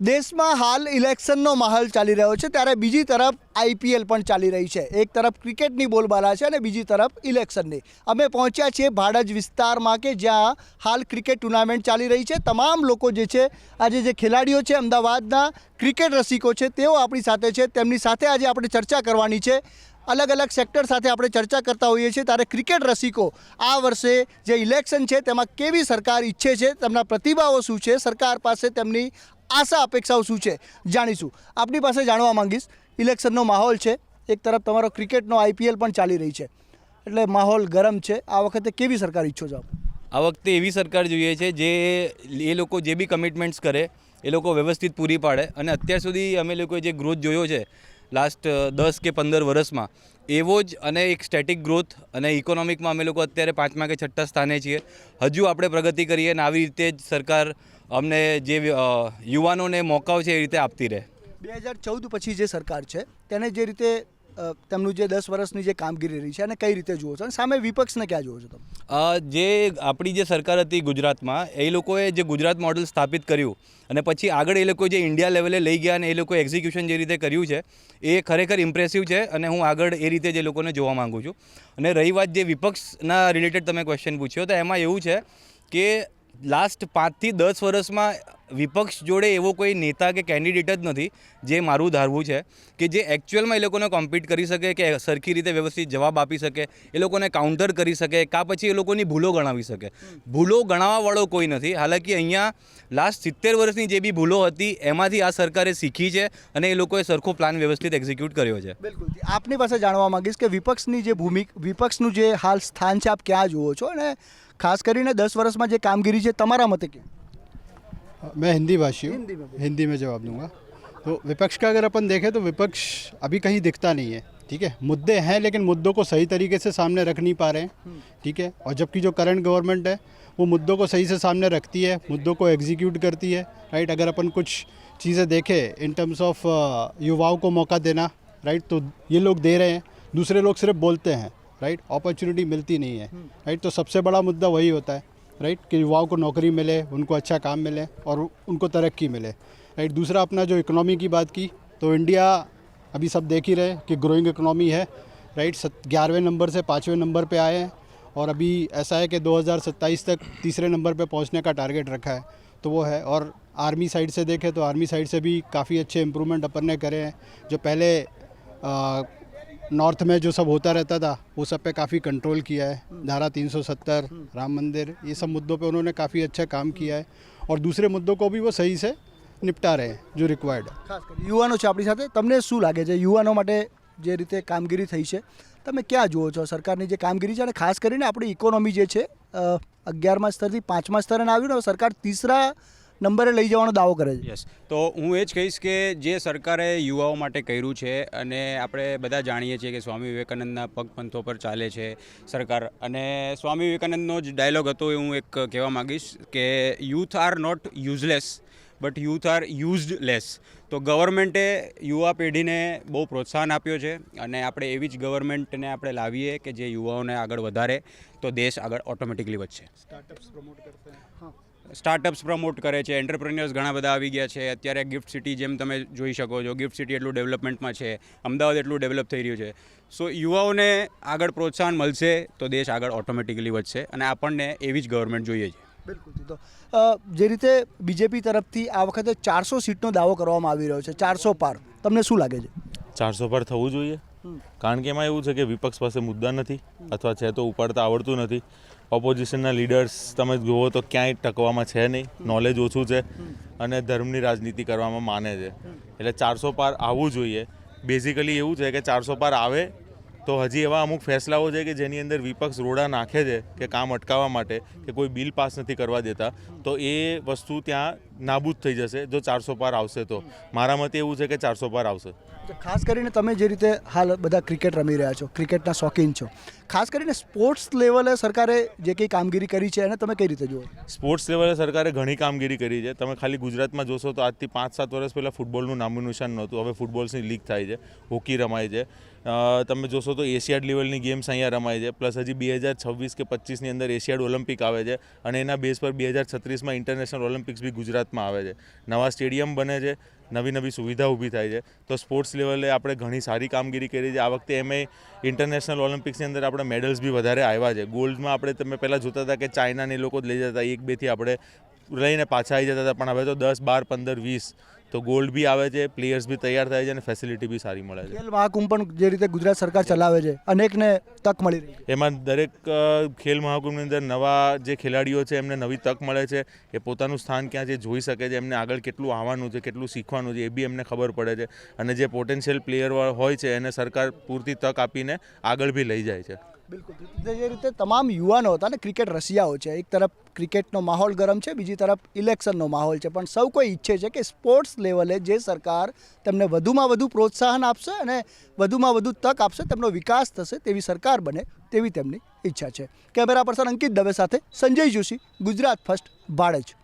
દેશમાં હાલ ઇલેક્શનનો માહોલ ચાલી રહ્યો છે, ત્યારે બીજી તરફ આઈપીએલ પણ ચાલી રહી છે. એક તરફ ક્રિકેટની બોલબાલા છે અને બીજી તરફ ઇલેક્શનની. અમે પહોંચ્યા છીએ ભાડજ વિસ્તારમાં કે જ્યાં હાલ ક્રિકેટ ટુર્નામેન્ટ ચાલી રહી છે. તમામ લોકો જે છે, આજે જે ખેલાડીઓ છે, અમદાવાદના ક્રિકેટ રસિકો છે, તેઓ આપણી સાથે છે. તેમની સાથે આજે આપણે ચર્ચા કરવાની છે. અલગ અલગ સેક્ટર સાથે આપણે ચર્ચા કરતા હોઈએ છીએ. ત્યારે ક્રિકેટ રસિકો આ વર્ષે જે ઇલેક્શન છે, તેમાં કેવી સરકાર ઈચ્છે છે, તેમના પ્રતિભાવો શું છે, સરકાર પાસે તેમની આશા અપેક્ષાઓ શું છે, જાણીશું. આપની પાસે જાણવા માંગીશ ઇલેક્શનનો માહોલ છે. એક તરફ તમારો ક્રિકેટનો આઈપીએલ પણ ચાલી રહી છે. એટલે માહોલ ગરમ છે. આ વખતે કેવી સરકાર ઈચ્છો છો આ વખતે એવી સરકાર જોઈએ છે જે એ લોકો જે બી કમિટમેન્ટ્સ કરે, એ લોકો વ્યવસ્થિત પૂરી પાડે. અને અત્યાર સુધી અમે લોકોએ જે ગ્રોથ જોયો છે લાસ્ટ દસ કે પંદર વર્ષમાં. એવો જ અને એક સ્ટેટિક ગ્રોથ અને ઇકોનોમિકમાં અમે લોકો અત્યારે પાંચમા કે છઠ્ઠા સ્થાને છીએ. હજુ આપણે પ્રગતિ કરીએ અને આવી રીતે જ સરકાર અમને જે યુવાનોને મોકાઓ છે એ રીતે આપતી રહે. બે હજાર ચૌદ પછી જે સરકાર છે, તેને જે રીતે તેમનું જે દસ વર્ષની જે કામગીરી રહી છે અને કઈ રીતે જુઓ છો? અને સામે વિપક્ષને ક્યાં જુઓ છો તમે? જે આપણી જે સરકાર હતી ગુજરાતમાં, એ લોકોએ જે ગુજરાત મોડલ સ્થાપિત કર્યું અને પછી આગળ એ લોકો જે ઇન્ડિયા લેવલે લઈ ગયા અને એ લોકો એક્ઝિક્યુશન જે રીતે કર્યું છે, એ ખરેખર ઇમ્પ્રેસિવ છે અને હું આગળ એ રીતે જે લોકોને જોવા માગું છું. અને રહી વાત જે વિપક્ષના રિલેટેડ તમે ક્વેશ્ચન પૂછ્યો, તો એમાં એવું છે કે લાસ્ટ પાંચથી દસ વર્ષમાં વિપક્ષ જોડે એવો કોઈ નેતા કે કેન્ડિડેટ જ નથી જે મારું ધારવું છે કે જે એકચ્યુઅલમાં એ લોકોને કોમ્પિટ કરી શકે, કે સરખી રીતે વ્યવસ્થિત જવાબ આપી શકે, એ લોકોને કાઉન્ટર કરી શકે, કાં પછી એ લોકોની ભૂલો ગણાવી શકે. ભૂલો ગણાવવાવાળો કોઈ નથી. હાલાકી અહીંયા લાસ્ટ સિત્તેર વર્ષની જે બી ભૂલો હતી, એમાંથી આ સરકારે શીખી છે અને એ લોકોએ સરખો પ્લાન વ્યવસ્થિત એક્ઝિક્યુટ કર્યો છે. બિલકુલ. આપની પાસે જાણવા માંગીશ કે વિપક્ષની જે ભૂમિક, વિપક્ષનું જે હાલ સ્થાન છે, આપ ક્યાં જુઓ છો અને ખાસ કરીને દસ વર્ષમાં જે કામગીરી છે તમારા મતે કે मैं हिंदी भाषी हूँ हिंदी में बोलो। हिंदी में जवाब दूंगा तो विपक्ष का अगर अपन देखें तो विपक्ष अभी कहीं दिखता नहीं है ठीक है मुद्दे हैं लेकिन मुद्दों को सही तरीके से सामने रख नहीं पा रहे हैं ठीक है और जबकि जो करंट गवर्नमेंट है वो मुद्दों को सही से सामने रखती है मुद्दों को एग्जीक्यूट करती है राइट अगर अपन कुछ चीज़ें देखें इन टर्म्स ऑफ युवाओं को मौका देना राइट तो ये लोग दे रहे हैं दूसरे लोग सिर्फ बोलते हैं राइट अपॉर्चुनिटी मिलती नहीं है राइट तो सबसे बड़ा मुद्दा वही होता है राइट कि युवाओं को नौकरी मिले उनको अच्छा काम मिले और उनको तरक्की मिले राइट दूसरा अपना जो इकनॉमी की बात की तो इंडिया अभी सब देख ही रहे कि ग्रोइंग इकनॉमी है राइट ग्यारहवें नंबर से पाँचवें नंबर पे आए हैं और अभी ऐसा है कि 2027 तक तीसरे नंबर पे पहुँचने का टारगेट रखा है तो वो है। और आर्मी साइड से देखें तो आर्मी साइड से भी काफ़ी अच्छे इम्प्रूवमेंट अपन ने करे हैं। जो पहले आ, नॉर्थ में जो सब होता रहता था वो सब पे काफ़ी कंट्रोल किया है धारा 370 राम मंदिर ये सब मुद्दों पे उन्होंने काफ़ी अच्छा काम किया है और दूसरे मुद्दों को भी वो सही से निपटा रहे हैं जो रिक्वायर्ड है ખાસ કરી યુવાનો છે આપણી સાથે તમને શું લાગે છે યુવાનો માટે જે રીતે કામગીરી થઈ છે તમે ક્યાં જુઓ છો સરકારની જે કામગીરી છે અને ખાસ કરીને આપણી ઇકોનોમી જે છે અ, અગિયારમા સ્તરથી પાંચમા સ્તરે આવ્યું ને હવે સરકાર તીસરા નંબરે લઈ જવાનો દાવો કરે છે. યસ. તો હું એ જ કહીશ કે જે સરકારે યુવાઓ માટે કર્યું છે અને આપણે બધા જાણીએ છીએ કે સ્વામી વિવેકાનંદના પગપંથો પર ચાલે છે સરકાર. અને સ્વામી વિવેકાનંદનો જ ડાયલોગ હતો એ હું એક કહેવા માગીશ કે youth are not useless but youth are used less તો ગવર્મેન્ટે યુવા પેઢીને બહુ પ્રોત્સાહન આપ્યો છે અને આપણે એવી જ ગવર્મેન્ટને આપણે લાવીએ કે જે યુવાઓને આગળ વધારે તો દેશ આગળ ઓટોમેટિકલી વધશે. સ્ટાર્ટઅપ્સ પ્રમોટ કરે છે એન્ટરપ્રેન્યોર્સ ઘણા બધા આવી ગયા છે. અત્યારે ગિફ્ટ સિટી જેમ તમે જોઈ શકો છો ગિફ્ટ સિટી એટલું ડેવલપમેન્ટમાં છે અમદાવાદ એટલું ડેવલપ થઈ રહ્યું છે. સો યુવાઓને આગળ પ્રોત્સાહન મળશે તો દેશ આગળ ઓટોમેટિકલી વધશે અને આપણને એવી જ ગવર્મેન્ટ જોઈએ છે. બિલકુલ તો જે રીતે બીજેપી તરફથી આ વખતે ચારસો સીટનો દાવો કરવામાં આવી રહ્યો છે ચારસો પાર. તમને શું લાગે છે? ચારસો પાર થવું જોઈએ. કારણ કે એમાં એવું છે કે વિપક્ષ પાસે મુદ્દા નથી અથવા છે તો ઉપાડતા આવડતું નથી. ઓપોઝિશનના લીડર્સ તમે જુઓ તો ક્યાંય ટકવામાં છે નહીં. નોલેજ ઓછું છે અને ધર્મની રાજનીતિ કરવામાં માને છે. એટલે ચારસો પાર આવવું જોઈએ. બેઝિકલી એવું છે કે ચારસો પાર આવે તો હજી એવા અમુક ફેસલાઓ છે કે જેની અંદર વિપક્ષ રોડા નાખે છે કે કામ અટકાવવા માટે કે કોઈ બિલ પાસ નથી કરવા દેતા, તો એ વસ્તુ ત્યાં નાબૂદ થઈ જશે જો ચારસો પાર આવશે તો. મારા મતે એવું છે કે ચારસો પાર આવશે. ખાસ કરીને તમે જે રીતે હાલ બધા ક્રિકેટ રમી રહ્યા છો ક્રિકેટના શોખીન છો ખાસ કરીને સ્પોર્ટ્સ લેવલે સરકારે જે કંઈ કામગીરી કરી છે એને તમે કઈ રીતે જુઓ? સ્પોર્ટ્સ લેવલે સરકારે ઘણી કામગીરી કરી છે. તમે ખાલી ગુજરાતમાં જોશો તો આજથી પાંચ સાત વર્ષ પહેલાં ફૂટબોલનું નામું નિશાન નહોતું. હવે ફૂટબોલ્સની લીગ થાય છે. હોકી રમાય છે. તમે જોશો તો એશિયાડ લેવલની ગેમ્સ અહીંયા રમાય છે. પ્લસ હજી બે હજાર છવ્વીસ કે પચીસની અંદર એશિયાડ ઓલિમ્પિક આવે છે અને એના બેઝ પર બે હજાર છત્રીસમાં ઇન્ટરનેશનલ ઓલિમ્પિક્સ બી ગુજરાત ગુજરાતમાં આવે છે. નવા સ્ટેડિયમ બને છે, નવી નવી સુવિધા ઊભી થાય છે. તો સ્પોર્ટ્સ લેવલે આપણે ઘણી સારી કામગીરી કરી છે. આ વખતે એમ ઇન્ટરનેશનલ ઓલિમ્પિક્સની અંદર આપણે મેડલ્સ બી વધારે આવ્યા છે. ગોલ્ડમાં આપણે તમે પહેલાં જોતા હતા કે ચાઇનાને લોકો જ લઈ જતા, એક બેથી આપણે લઈને પાછા આવી જતા હતા. પણ હવે તો દસ, બાર, પંદર, વીસ તો ગોલ્ડ બી આવે છે પ્લેયર્સ બી તૈયાર થાય છે અને ફેસિલિટી બી સારી મળે છે. ખેલ મહાકુંભ પણ જે રીતે ગુજરાત સરકાર ચલાવે છે અનેકને તક મળી રહી એમાં દરેક ખેલ મહાકુંભની અંદર નવા જે ખેલાડીઓ છે એમને નવી તક મળે છે એ પોતાનું સ્થાન ક્યાં છે જોઈ શકે છે એમને આગળ કેટલું આવવાનું છે કેટલું શીખવાનું છે એ બી એમને ખબર પડે છે. અને જે પોટેન્શિયલ પ્લેયર હોય છે એને સરકાર પૂરતી તક આપીને આગળ બી લઈ જાય છે. બિલકુલ. જે રીતે તમામ યુવાનો હતા ને ક્રિકેટ રસિયાઓ છે. એક તરફ ક્રિકેટનો માહોલ ગરમ છે, બીજી તરફ ઇલેક્શનનો માહોલ છે. પણ સૌ કોઈ ઈચ્છે છે કે સ્પોર્ટ્સ લેવલે જે સરકાર તેમને વધુમાં વધુ પ્રોત્સાહન આપશે અને વધુમાં વધુ તક આપશે, તેમનો વિકાસ થશે તેવી સરકાર બને તેવી તેમની ઈચ્છા છે. કેમેરા પર્સન અંકિત દવે સાથે સંજય જોશી, ગુજરાત ફર્સ્ટ, ભાડજ.